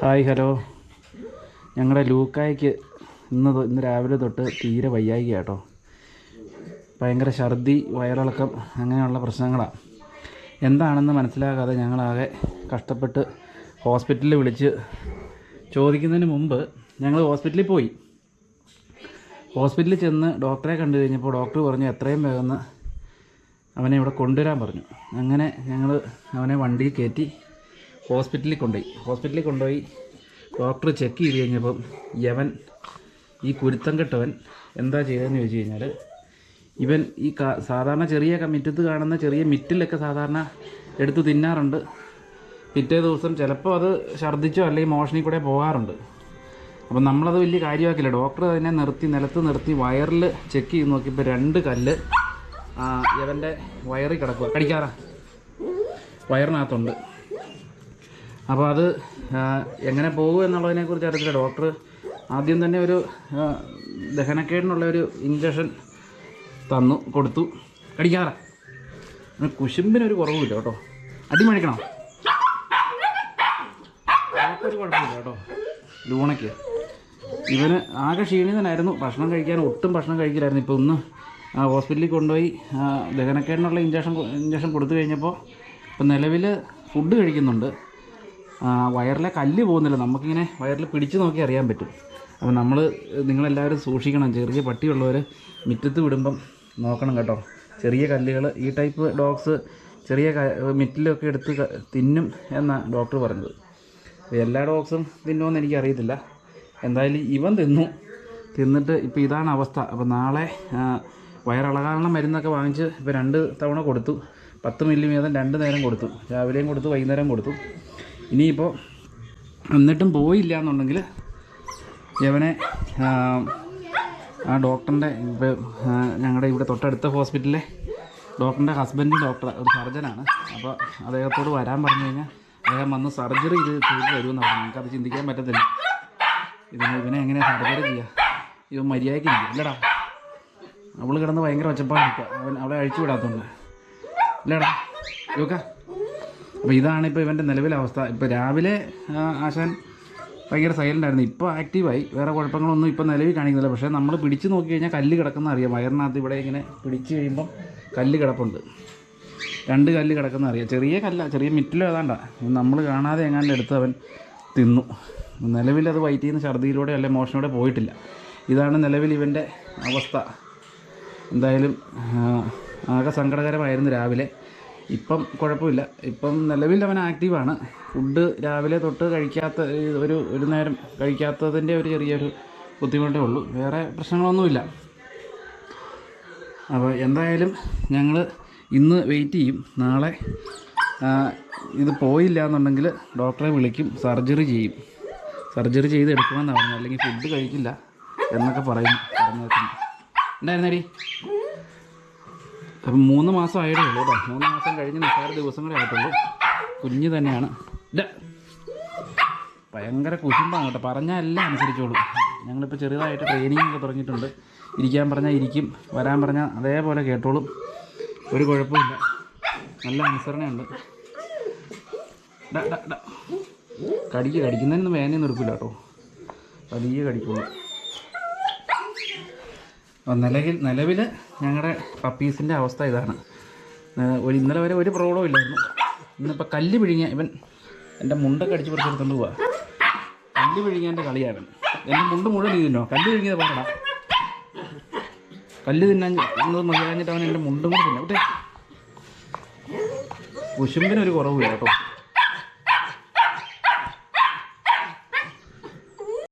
Hi hello. ഞങ്ങളുടെ ലൂക്കായ്ക്ക് ഇന്ന് ഇന്ന് രാവിലെ തൊട്ട് തീരെ വയ്യായിക കേട്ടോ ഭയങ്കര ഛർദി വയറിളക്കം അങ്ങനെയുള്ള പ്രശ്നങ്ങളാണ് എന്താണെന്ന് മനസ്സിലാകാതെ ഞങ്ങളാകെ കഷ്ടപ്പെട്ട് ഹോസ്പിറ്റലിൽ വിളിച്ച് ചോദിക്കുന്നതിന് മുമ്പ് ഞങ്ങൾ ഹോസ്പിറ്റലിൽ പോയി. ഹോസ്പിറ്റലിൽ ചെന്ന് ഡോക്ടറെ കണ്ടു കഴിഞ്ഞപ്പോൾ ഡോക്ടർ പറഞ്ഞു എത്രയും വേഗം അവനെ ഇവിടെ കൊണ്ടുവരാൻ പറഞ്ഞു. അങ്ങനെ ഞങ്ങൾ അവനെ വണ്ടിയിൽ കയറ്റി ഹോസ്പിറ്റലിൽ കൊണ്ടുപോയി. ഹോസ്പിറ്റലിൽ കൊണ്ടുപോയി. ഡോക്ടർ ചെക്ക് ചെയ്ത് കഴിഞ്ഞപ്പം യവൻ ഈ കുരുത്തം കെട്ടവൻ എന്താ ചെയ്തതെന്ന് ചോദിച്ചു കഴിഞ്ഞാൽ ഇവൻ ഈ സാധാരണ ചെറിയ മിറ്റത്ത് കാണുന്ന ചെറിയ മിറ്റിലൊക്കെ സാധാരണ എടുത്ത് തിന്നാറുണ്ട്. പിറ്റേ ദിവസം ചിലപ്പോൾ അത് ഛർദ്ദിച്ചോ അല്ലെങ്കിൽ മോഷണിൽ കൂടെ പോകാറുണ്ട്. അപ്പം നമ്മളത് വലിയ കാര്യമാക്കില്ല. ഡോക്ടർ അതിനെ നിർത്തി നിലത്ത് നിർത്തി വയറിൽ ചെക്ക് ചെയ്ത് നോക്കിയപ്പോൾ രണ്ട് കല്ല് ഇവന്റെ വയറിൽ കിടക്കുക കടിക്കാറാ. വയറിനകത്തുണ്ട്. അപ്പോൾ അത് എങ്ങനെ പോകും എന്നുള്ളതിനെക്കുറിച്ച് അറിയത്തില്ല. ഡോക്ടർ ആദ്യം തന്നെ ഒരു ദഹനക്കേടിനുള്ള ഒരു ഇഞ്ചക്ഷൻ തന്നു കൊടുത്തു. കടിക്കാറ കുശുമ്പിനൊരു കുറവുമില്ല കേട്ടോ. അടിമഴിക്കണോ ഒരു കുഴപ്പമില്ല കേട്ടോ. ലൂണയ്ക്ക്. ഇവന് ആകെ ക്ഷീണിതനായിരുന്നു. ഭക്ഷണം കഴിക്കാൻ ഒട്ടും ഭക്ഷണം കഴിക്കില്ലായിരുന്നു. ഇപ്പോൾ ഒന്ന് ഹോസ്പിറ്റലിൽ കൊണ്ടുപോയി ദഹനക്കേടിനുള്ള ഇഞ്ചക്ഷൻ ഇഞ്ചക്ഷൻ കൊടുത്തു കഴിഞ്ഞപ്പോൾ ഇപ്പം നിലവിൽ ഫുഡ് കഴിക്കുന്നുണ്ട്. വയറിലെ കല്ല് പോകുന്നില്ല. നമുക്കിങ്ങനെ വയറിൽ പിടിച്ച് നോക്കി അറിയാൻ പറ്റും. അപ്പോൾ നമ്മൾ നിങ്ങളെല്ലാവരും സൂക്ഷിക്കണം. ചെറിയ പട്ടിയുള്ളവർ മുറ്റത്ത് വിടുമ്പം നോക്കണം കേട്ടോ. ചെറിയ കല്ലുകൾ ഈ ടൈപ്പ് ഡോഗ്സ് ചെറിയ മിറ്റിലൊക്കെ എടുത്ത് തിന്നും എന്നാണ് ഡോക്ടർ പറഞ്ഞത്. എല്ലാ ഡോഗ്സും തിന്നുമെന്ന് എനിക്കറിയത്തില്ല. എന്തായാലും ഇവൻ തിന്നു. തിന്നിട്ട് ഇപ്പോൾ ഇതാണ് അവസ്ഥ. അപ്പോൾ നാളെ വയറിളകാനുള്ള മരുന്നൊക്കെ വാങ്ങിച്ച് ഇപ്പോൾ രണ്ട് തവണ കൊടുത്തു. പത്ത് മില്ലി വീതം രണ്ട് നേരം കൊടുത്തു. രാവിലെയും കൊടുത്തു വൈകുന്നേരം കൊടുത്തു. ഇനിയിപ്പോൾ എന്നിട്ടും പോയില്ല എന്നുണ്ടെങ്കിൽ യവനെ ആ, ഡോക്ടറിന്റെ ഞങ്ങളുടെ ഇവിടെ തൊട്ടടുത്ത ഹോസ്പിറ്റലിലെ ഡോക്ടറിന്റെ ഹസ്ബൻഡ് ഡോക്ടർ ഒരു സർജനാണ്. അപ്പോൾ അദ്ദേഹത്തോട് വരാൻ പറഞ്ഞു കഴിഞ്ഞാൽ അദ്ദേഹം വന്ന് സർജറി ഇത് ചെയ്ത് തരുമെന്ന് പറഞ്ഞു നമുക്കത് ചിന്തിക്കാൻ പറ്റത്തില്ല. ഇതിന് ഇവനെ എങ്ങനെ സർജറി ചെയ്യുക ഇവൻ മര്യാദയ്ക്ക് ഇല്ലടാ. അവൾ കിടന്ന് ഭയങ്കര ഒച്ചപ്പാടിക്കുക അവൻ അവളെ അഴിച്ചു വിടാത്തോണ്ട്. ഇല്ലടാ. യോക്ക അപ്പോൾ ഇതാണ് ഇപ്പോൾ ഇവന്റെ നിലവിലെ അവസ്ഥ. ഇപ്പോൾ രാവിലെ ആശാൻ ഭയങ്കര സൈലന്റ് ആയിരുന്നു. ഇപ്പോൾ ആക്റ്റീവായി വേറെ കുഴപ്പങ്ങളൊന്നും ഇപ്പോൾ നിലവിൽ കാണിക്കുന്നില്ല. പക്ഷേ നമ്മൾ പിടിച്ച് നോക്കി കഴിഞ്ഞാൽ കല്ല് കിടക്കുന്ന അറിയാം. വയറിനകത്ത് ഇവിടെ ഇങ്ങനെ പിടിച്ച് കഴിയുമ്പം കല്ല് കിടപ്പുണ്ട്. രണ്ട് കല്ല് കിടക്കുന്ന അറിയാം. ചെറിയ കല്ല ചെറിയ മിറ്റിലോ ഏതാണ്ട. നമ്മൾ കാണാതെ എങ്ങാണ്ട് എടുത്ത് അവൻ തിന്നു. നിലവിൽ അത് വയറ്റിൽ നിന്ന് ഛർദിയിലൂടെ അല്ലെ മോഷനോടെ പോയിട്ടില്ല. ഇതാണ് നിലവിൽ ഇവന്റെ അവസ്ഥ. എന്തായാലും ആകെ സങ്കടകരമായിരുന്നു രാവിലെ. ഇപ്പം കുഴപ്പമില്ല. ഇപ്പം നിലവിൽ അവൻ ആക്റ്റീവാണ്. ഫുഡ് രാവിലെ തൊട്ട് കഴിക്കാത്ത ഒരു ഒരു നേരം കഴിക്കാത്തതിന്റെ ഒരു ചെറിയൊരു ബുദ്ധിമുട്ടേ ഉള്ളൂ. വേറെ പ്രശ്നങ്ങളൊന്നുമില്ല. അപ്പോൾ എന്തായാലും ഞങ്ങൾ ഇന്ന് വെയിറ്റ് ചെയ്യും. നാളെ ഇത് പോയില്ല എന്നുണ്ടെങ്കിൽ ഡോക്ടറെ വിളിക്കും. സർജറി ചെയ്യും. സർജറി ചെയ്ത് എടുക്കുമെന്ന് പറഞ്ഞത്. അല്ലെങ്കിൽ ഫുഡ് കഴിക്കില്ല എന്നൊക്കെ പറയും. പറഞ്ഞേക്കുന്നു. ഉണ്ടായിരുന്നേടി അപ്പം മൂന്ന് മാസം ആയിട്ടേ ഉള്ളൂ കേട്ടോ. മൂന്ന് മാസം കഴിഞ്ഞ് നിസ്സാര ദിവസങ്ങളെ ആയിട്ടുള്ളൂ. കുഞ്ഞ് തന്നെയാണ്. ഭയങ്കര കുശുമ്പാണ് കേട്ടോ. പറഞ്ഞാൽ എല്ലാം അനുസരിച്ചോളൂ. ഞങ്ങളിപ്പോൾ ചെറുതായിട്ട് ട്രെയിനിങ് ഒക്കെ തുടങ്ങിയിട്ടുണ്ട്. ഇരിക്കാൻ പറഞ്ഞാൽ ഇരിക്കും. വരാൻ പറഞ്ഞാൽ അതേപോലെ കേട്ടോളും. ഒരു കുഴപ്പമില്ല. നല്ല അനുസരണയുണ്ട്. കടിക്ക് കടിക്കുന്നതിനൊന്നും വേനയും നിർക്കില്ല കേട്ടോ. പതിയെ കടിക്കുള്ളൂ. നിലവിൽ നിലവിൽ ഞങ്ങളുടെ പപ്പീസിന്റെ അവസ്ഥ ഇതാണ്. ഒരു ഇന്നലെ വരെ ഒരു പ്രോബ്ലം ഇല്ലായിരുന്നു. ഇന്നിപ്പോൾ കല്ല് പിഴിഞ്ഞ ഇവൻ എന്റെ മുണ്ടൊക്കെ അടിച്ച് പറിച്ചെടുത്തോണ്ട് പോവാ. കല്ല് പിഴിഞ്ഞാന്റെ കളിയാണ്. എന്റെ മുണ്ട് മുഴുവൻ തിന്നോ? കല്ല് പിഴിഞ്ഞത് പോകണ്ട കല്ല് തിന്നാൻ മതിയാഞ്ഞിട്ട് അവൻ എന്റെ മുണ്ടും കൂടെ തിന്നെ. കുശുമ്പിനൊരു കുറവില്ല കേട്ടോ.